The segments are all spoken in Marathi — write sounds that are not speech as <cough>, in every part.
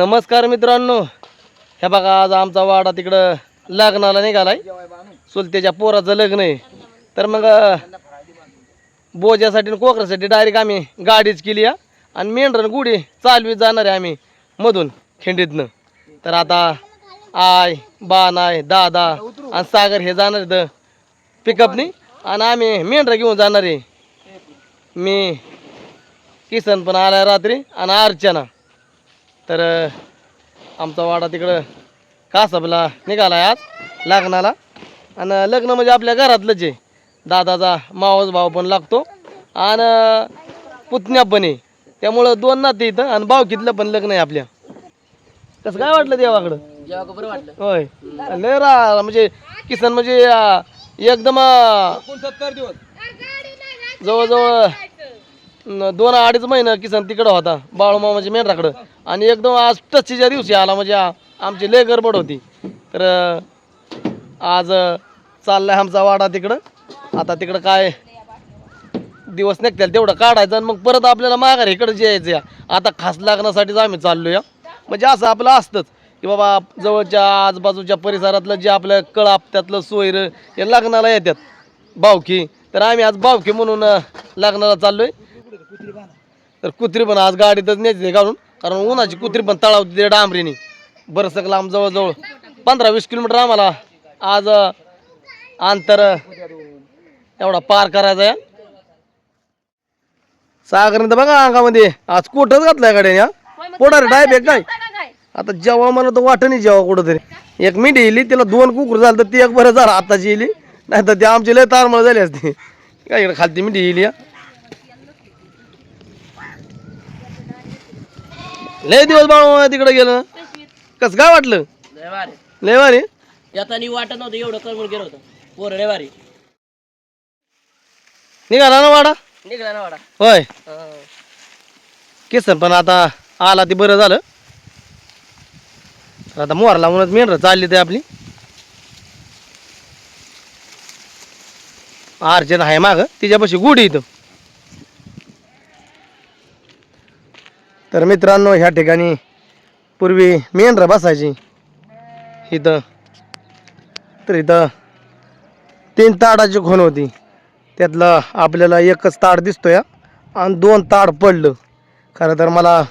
नमस्कार मित्रांनो. हे बघा आज आमचा वाडा तिकडं लग्नाला निघालाय. चुलत्याच्या पोराचं लग्न आहे. तर मग अं, बोज्यासाठी आणि कोकरासाठी डायरेक्ट आम्ही गाडीच केली या आणि मेंढर गुढी चालवीत जाणार आहे आम्ही मधून खिंडीतनं. तर आता आय बाण आय दादा आणि सागर हे जाणार आहेत पिकअपनी आणि आम्ही मेंढरं घेऊन जाणार आहे. मी किसन पण आलाय रात्री आणि अर्चना. तर आमचा वाडा तिकडं कासाबला निघालाय आज लग्नाला. आणि लग्न म्हणजे आपल्या घरातलंच आहे. दादाचा मावस भाव पण लागतो. आणि पुतण्या पण आहे. त्यामुळं दोन नाते इथं आणि भावकीतलं पण लग्न आहे आपल्या. कसं काय वाटलं देवाकडं? जेव्हा बरं वाटलं. होय. लय रा म्हणजे किसन म्हणजे एकदम जवळजवळ दोन अडीच महिना किसन तिकडं होता बाळूमामाच्या म्हणजे मेंढराकडं. आणि एकदम आज टचीच्या दिवशी आला म्हणजे आमची लय गडबड होती. तर आज चाललाय आमचा वाडा तिकडं. आता तिकडं काय दिवस निघतील तेवढं काढायचं आणि मग परत आपल्याला माघार इकडं यायचं या. आता खास लागण्यासाठीच आम्ही चाललो या म्हणजे असं आपलं असतंच की बाबा जवळच्या आजूबाजूच्या परिसरातलं जे आपलं कळाप त्यातलं सोयर हे लग्नाला येतात बावकी तर आम्ही आज बावकी म्हणून लग्नाला चाललो आहे तर कुत्री पण आज गाडीतच नेते काढून कारण उन्हाची कुत्री पण तळावती ते डांबरीने. बरंच लांब जवळजवळ पंधरा वीस किलोमीटर आम्हाला आज अंतर एवढा पार करायचा आहे. सागरने तर बघा अंगामध्ये आज कोटच घातलाय गाड्याने हा? पोटार डायब आहे काय आता जेव्हा मला तर वाटत नाही जेव्हा कुठं तरी एक मिठी येली तिला दोन कुकर झालं तर ती एक बरं झालं. आताची येली नाही तर ती आमची लय तारमळ झाली असते. काय इकडे खालती मिठी येईल लय दिवस बाबा तिकडे गेलं. कसं काय वाटलं? लय भारी. येतानी वाटत नव्हतं एवढं करमून गेलं होतं. पोर लय भारी. निघाला ना वाडा? निघला ना वाडा. होय. केसन पण आता आला ते बरं झालं. तर आता मोहर लावूनच मेंढर चालली ते आपली. अर्चन आहे माग तिच्यापाशी गुढी इथं. तर मित्रांनो ह्या ठिकाणी पूर्वी मेंढर बसायची इथं तर इथं तीन ताडाची खोन होती. त्यातलं आपल्याला एकच ताड दिसतोय आणि दोन ताड पडलं. खरं तर मला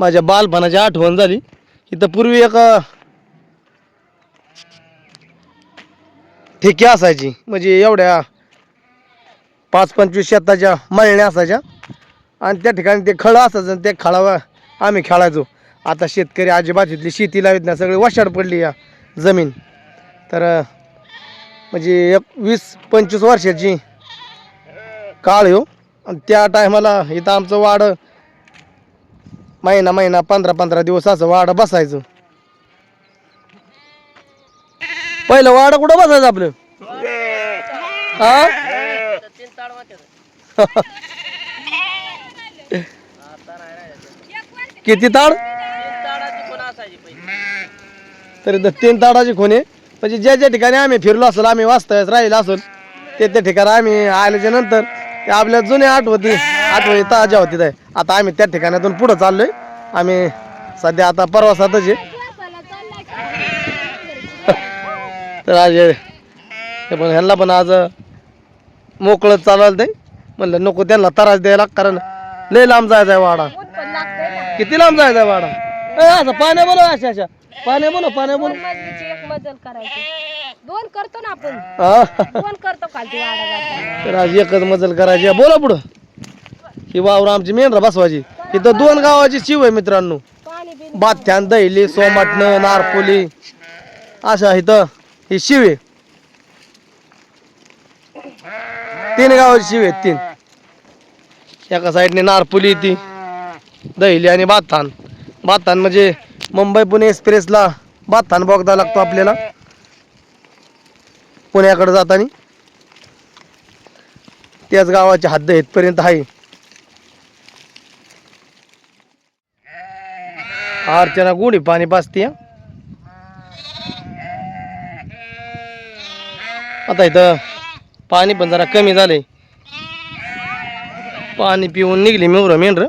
माझ्या बालपणाची आठवण झाली. इथं पूर्वी एक ठेकी असायची. म्हणजे एवढ्या पाच पंचवीस शेताच्या मळण्या असायच्या. आणि त्या ठिकाणी ते खळं असायचं आणि त्या खळावर आम्ही खेळायचो. आता शेतकरी अजिबात इथली शेती लावित नाही सगळी वशाड पडली या जमीन. तर म्हणजे एक वीस पंचवीस वर्षाची काळ येऊ. आणि त्या टायमाला इथं आमचं वाड महिना महिना पंधरा पंधरा दिवस असं वाड बसायचं. पहिलं वाड कुठं बसायचं आपलं? हा. किती ताड? तरी तर तीन ताडाची खोने म्हणजे ज्या ज्या ठिकाणी आम्ही फिरलो असेल आम्ही वास्तव्यास राहिलो असेल ते त्या ठिकाणी आम्ही आल्याच्यानंतर ते आपल्या जुन्या आठवती आठवणी ताज्या होती ते. आता आम्ही त्या ठिकाणातून पुढं चाललोय. आम्ही सध्या आता परवासातच आहे. तर आज हे पण ह्यांना पण आज मोकळं चालवलं ते म्हणलं नको त्यांना त्रास द्यायला कारण लय लांब जायचा आहे वाडा किती लांब जायचा आहे वाडा? ए, असं पाण्या बोलव अशा अशा. पाण्या बोलव पाण्या मजलीची एक मजल करायची. दोन करतो ना आपण. हा. दोन करतो खालती वाडा जाता तर आज एकच मजल करायची आहे. बोला पुढं. ही वावर आमची मेंढरा बसवायची इथं दोन गावाची शिव आहे मित्रांनो. पाणी बिन बाथ्यान दैली सोमाटणं नारपोली. अशा इथं ही शिव आहे. तीन गावाची शिव आहेत तीन. एका साईडने नारपुली ती दहिली आणि बाथान. बाथान म्हणजे मुंबई पुणे एक्सप्रेसला बाथान बोगदा लागतो आपल्याला. पुण्याकडे जाताना. त्याच गावाची हद्द इथपर्यंत आहे. अर्चना गुढी पाणी पाजते. आता इथं पाणी पण जरा कमी झालंय. पाणी पिऊन निघली मेवर मेंढर.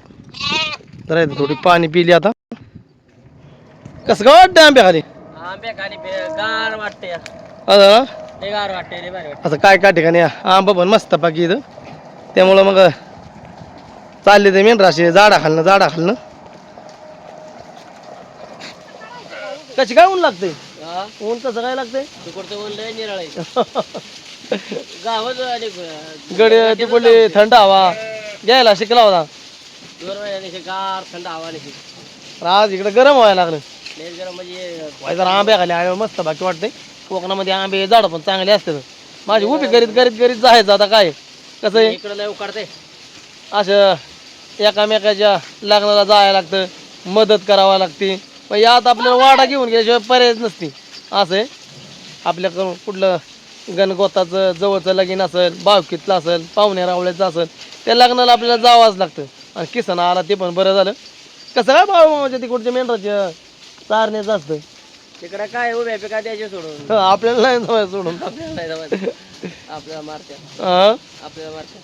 इथं थोडी पाणी पिली आता. कसं काय वाटतं आंब्या खाली? असं काय काय ठिकाणी आंबा पण मस्त पाकी इथं. त्यामुळं मग चालले ते मेंढरा असे झाडा खालनं झाडा खालनं. कशी काय ऊन लागते ऊन कसं काय लागते गड तिकडली थंड हवा. घ्यायला शिकला होता. दोन महिन्याने गार थंड हवा नाही पण आज इकडे गरम व्हायला लागलं. लय जरा म्हणजे जरा आंब्या खाली आल्यावर मस्त बाकी वाटते कोकणामध्ये आंबे झाडं पण चांगले असतात. माझी उभी करीत करीत करीत जायचं आता काय? कसं आहे? इकडं लय उकाडते असं एकामेकाच्या लग्नाला जायला लागतं. मदत करावं लागते. पण यात आपल्याला वाडा घेऊन गेल्याशिवाय पर्यायच नसते. असं आहे. आपल्याकडून कुठलं गणगोताचं जवळचं लगीन असेल बावकीतलं असेल पाहुण्या रावळ्याचं असेल त्या लग्नाला आपल्याला जावंच लागतं. आणि किसन आला ते पण बरं झालं. कसं काय बाबा मामाच्या तिकडच्या मेंढराच्या चारण्याचं असतं? तिकडं काय उभ्या पिका द्यायचे सोडून. हं, आपल्याला नाही जमायचं सोडून. आपल्याला नाही जमायचं. आपल्याला मारत्या. हं? आपल्याला मारत्या.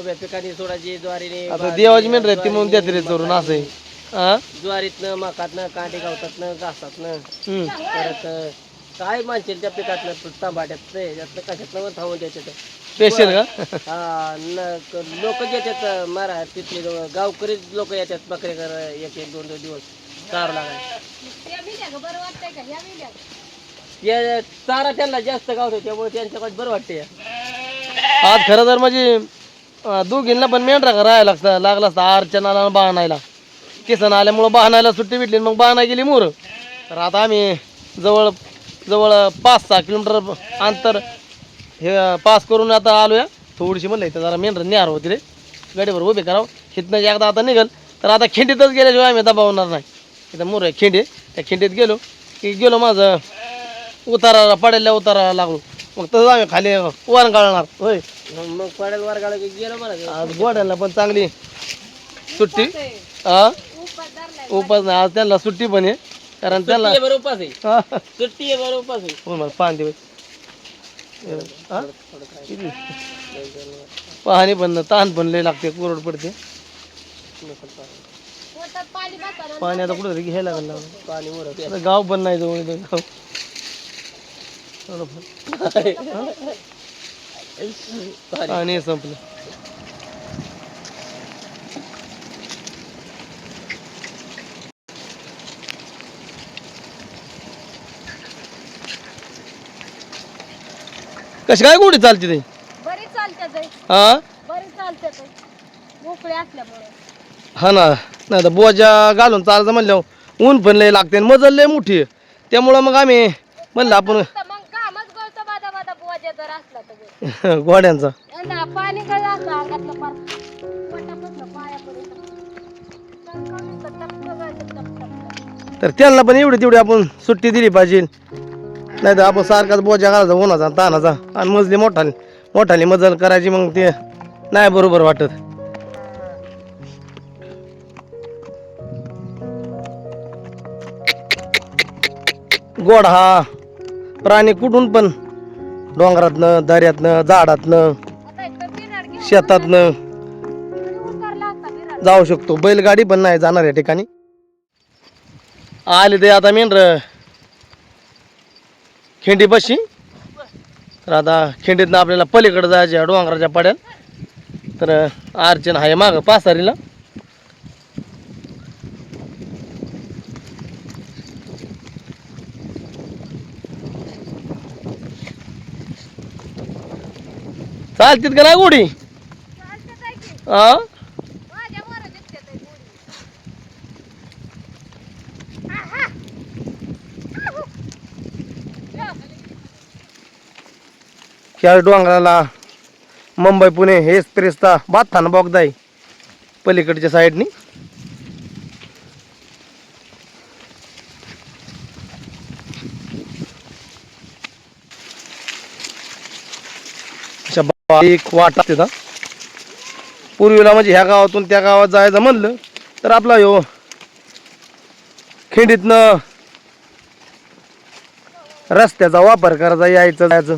उभ्या पिकानी सोडायची ज्वारीने आता देवाची मेंढर ती म्हणून देते रे चोरून असं. आहे हं? ज्वारीतनं मकातनं कांटे गावतातनं घासातनं. हं. परत काय मानशील त्या पिकातलं तांबाट्यात त्याच्यातनं कशातनं पण थांबून द्यायचं ते. स्पेशल का हा लोक येतात मारा तिथले लोक. गावकरी लोक येतात बकरे कर एक एक दोन दोन दिवस. चार लागाय बरं वाटतंय का ह्या मिल्या या चारा त्यांना जास्त गावतो त्यामुळे त्यांच्याकडे बरं वाटते आज खरं तर म्हणजे अं, दोघींना पण मेंढरा का राहायला लागतं. लागला असता अर्चनाला आणि बाणायला. किसन आल्यामुळं बाणायला सुट्टी भेटली मग बाणा गेली मोर. तर आता आम्ही जवळ जवळ पाच सहा किलोमीटर अंतर हे पास करून आता आलो या थोडीशी म्हणलं इथं जरा मेंढर न्यार होती रे. गाडीवर उभे करावं. हिथनं एकदा आता निघल तर आता खिंडीतच गेल्याशिवाय आम्ही दबावणार नाही. इथं मोर आहे खिंडी त्या खिंडीत गेलो की गेलो माझं उतारा पडेल्या उतारा लागलो. मग तसंच आम्ही खाली वर गाळणार. होय. मग पडेल वर्गाला की गेलं. आज गोड्याला पण चांगली सुट्टी. हा उपास नाही आज त्यांना सुट्टी पण आहे. कारण सुट्टी त्यांना आहे बरं उपास आहे हा. सुट्टी आहे बरं उपास आहे हो मला पाच दिवस हा? किती? पाहणी पण ताण पण लय लागते कोरड पडते. पोटात पाणी आता कुठं तरी घ्यायला लागलं पाणी आता गाव पण नाही जवळ इथं गाव. पाणी संपलं. कशी काय गोडी चालते ते? बरी चालते हा? बरी चालते ते मोकळे असल्यामुळे. हा ना. नाही तर बोजा घालून चालायचं म्हणल्यावर ऊन पण लय लागते आणि मजल लय मोठी आहे. त्यामुळं मग आम्ही म्हणलं आपण तर मग कामच गळतं बादा बादा बुवाजा जर असला तर बरं. <laughs> घोड्यांचा. यांना पाणी गळ असं अंगातलं पार पोटापासनं पायापर्यंत टपकन टपकन गळतं, टपकन. तर त्यांना पण एवढी तेवढी आपण सुट्टी दिली पाहिजे. नाही तर आपण सारखाच बोजा घालायचा उन्हाचा तानाचा. आणि मजली मोठाली मोठाली मजल करायची मग ते नाही बरोबर वाटत. गोड हा. प्राणी कुठून पण डोंगरातनं दऱ्यातनं झाडातनं शेतातनं जाऊ शकतो. बैलगाडी पण नाही जाणार या ठिकाणी. आले ते आता मेंढर. खिंडी बशी. तर आता खिंडीतनं आपल्याला पलीकडे जायचे आहे डोंगराच्या पाड्यात. तर अर्चन आहे मागं पासारीला. चालतीत का नाही गोडी. हा माझ्या मोरं दिसते ते गोडी. आहा. आहू. या. ह्या डोंगराला मुंबई पुणे हे एक्सप्रेसचा बाथाना बॉगदा आहे पलीकडच्या साईडनी. एक वाट वाटा तिथं पूर्वीला म्हणजे ह्या गावातून त्या गावात जायचं म्हणलं तर आपला यो खिंडीतनं रस्त्याचा वापर करायचा यायचं जायचं.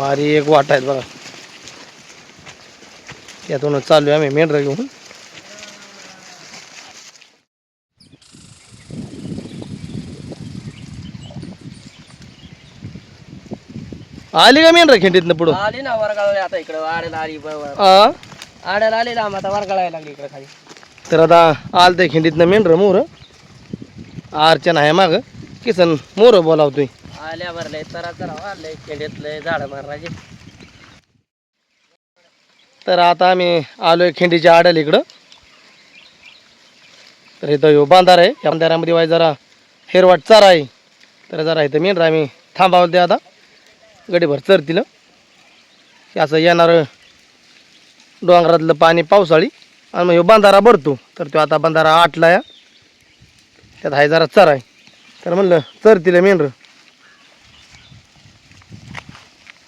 वारी एक वाट आहेत बघा. त्यातूनच चालू आहे आम्ही मेंढरं घेऊन. आली का मेंढरं खिंडीतनं पुढं? आली ना वरगाळले आता इकडं. आड्याला आली बरोबर आ? आड्याला आली ना आता वरगाळायला लागली इकडे खाली. तर आता आल ते खिंडीतनं मेंढरं मोर. अर्चना आहे माग. किसन मोर बोलावतोय. आल्या भरलंय तरा तरा वाढले खेड्यातले झाड मारायचे तर आता आम्ही आलोय खिंडीच्या आडल इकडं. तर इथं यो बांधार आहे. या बांधारामध्ये वाय जरा हेरवाट चारा आहे. तर जरा इथं मेंढरा आम्ही थांबावलं ते आता. गडीभर चरतील. असं येणारं डोंगरातलं पाणी पावसाळी. आणि मग ह्यो बांधारा भरतो. तर तो आता बांधारा आटला या. त्यात आहे जरा चराय आहे. तर म्हणलं चरतील मेंढरं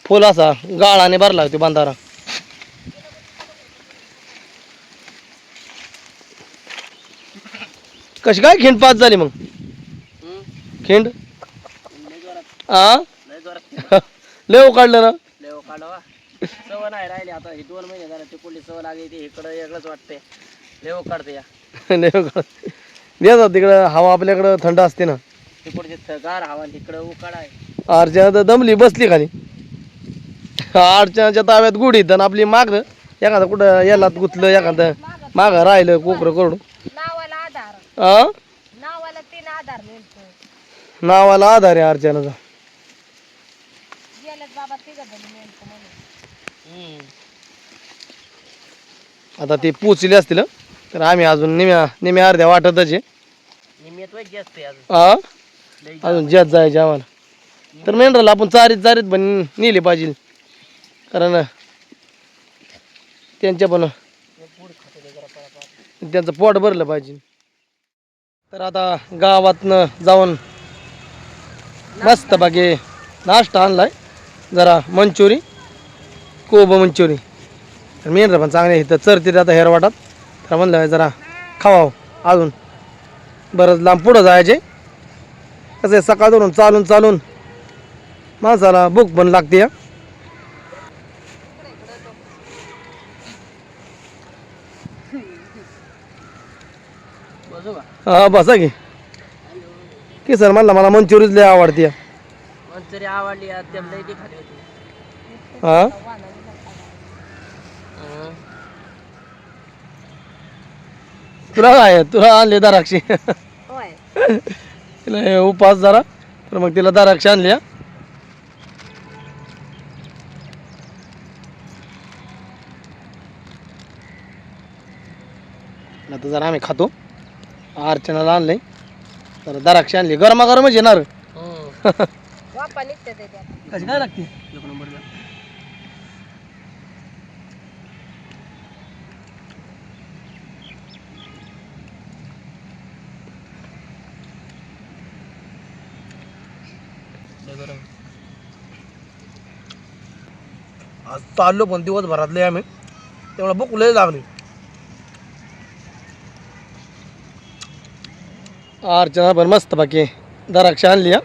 फुल असा गाळाने भरला तो बांधारा. कशी काय खिंड पाच झाली मग? खिंड? आ? लय लय काढलं ना? लेव काढवा. सव नाही राहिली आता. हे दोन महिने झाले ते पुढली सव लागली ती. इकडं वेगळंच वाटते लेव काढते या. लय देतात तिकडं. हवा आपल्याकडं थंड असते ना. तिकडचे गार हवा इकडं उकाडा आहे. तर दमली बसली खाली. अर्चनाच्या ताब्यात गुढीत आणि आपली माग एखादं कुठं याला गुतलं एखादं माग राहिलं कोकरं करून. नावाला आधार. नावाला तीन आधार मिळतो नावाला आधार आहे अर्चनाचा. गेलेत बाबा तिघ जण मिळतो म्हणून. आता ते पोचले असतील हं. तर आम्ही अजून निम्या निम्या अर्ध्या वाटतच आहे. निमित्त अजून. लय अजून जेत जायचे आम्हाला. तर मेंढराला आपण चारीत चारीत पण नेले पाहिजे. कारण त्यांच्या पण त्यांचं पोट भरलं पाहिजे. तर आता गावातनं जाऊन मस्त बाकी नाश्ता आणलाय. जरा मंचुरी कोब मंचुरी. तर मेंढरं पण चांगले इथं चरते आता हेरवाटात. तर म्हणलं जरा खावावं अजून. बरंच लांब पुढं जायचे. कसं आहे सकाळ धरून चालून चालून माणसाला भूक पण लागते हं. हा बसा की की सर म्हणलं मला मंचुरीच लय आवडते मंचुरी आवडली हा. तुला काय? तुला आणले दाराक्षी होय तिला हे उपास जरा तर मग तिला दाराक्षी आणली हं. आता जरा आम्ही खातो अर्चनाला आणलंय तर दाराक्षी आणली. गरमागरमच येणार. <laughs> हं. वापा निघते ते त्यात. कशी काय लागते? एक नंबर द्या. लय गरम. आज चाललो पण दिवसभरातले आम्ही. तेवढा भूक लय लागली. अर्चना पण मस्त बाकी दराक्ष आणली हा.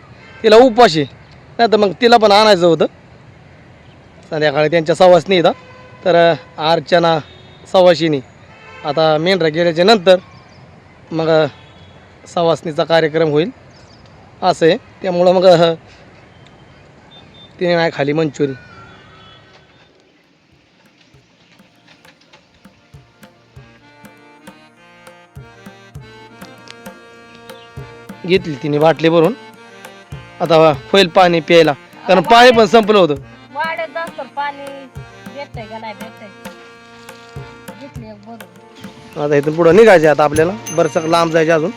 तिला उपाशी नाही तर मग तिला पण आणायचं होतं. संध्याकाळी त्यांच्या सवासनी येतात तर अर्चना सवाशिनी. आता मेंढरा गेल्याच्यानंतर मग सवासनीचा कार्यक्रम होईल. असं आहे. त्यामुळं मग तिने नाही खाली मंचुरी. घेतली तिने बाटली भरून. आता होईल पाणी प्यायला. कारण पाणी पण संपलं होतं. वाढत जास्त पाणी भेटतंय का नाही भेटतंय? घेतली एक भरून. आता इथून पुढं निघायचं आता आपल्याला. बरंच लांब जायचं अजून.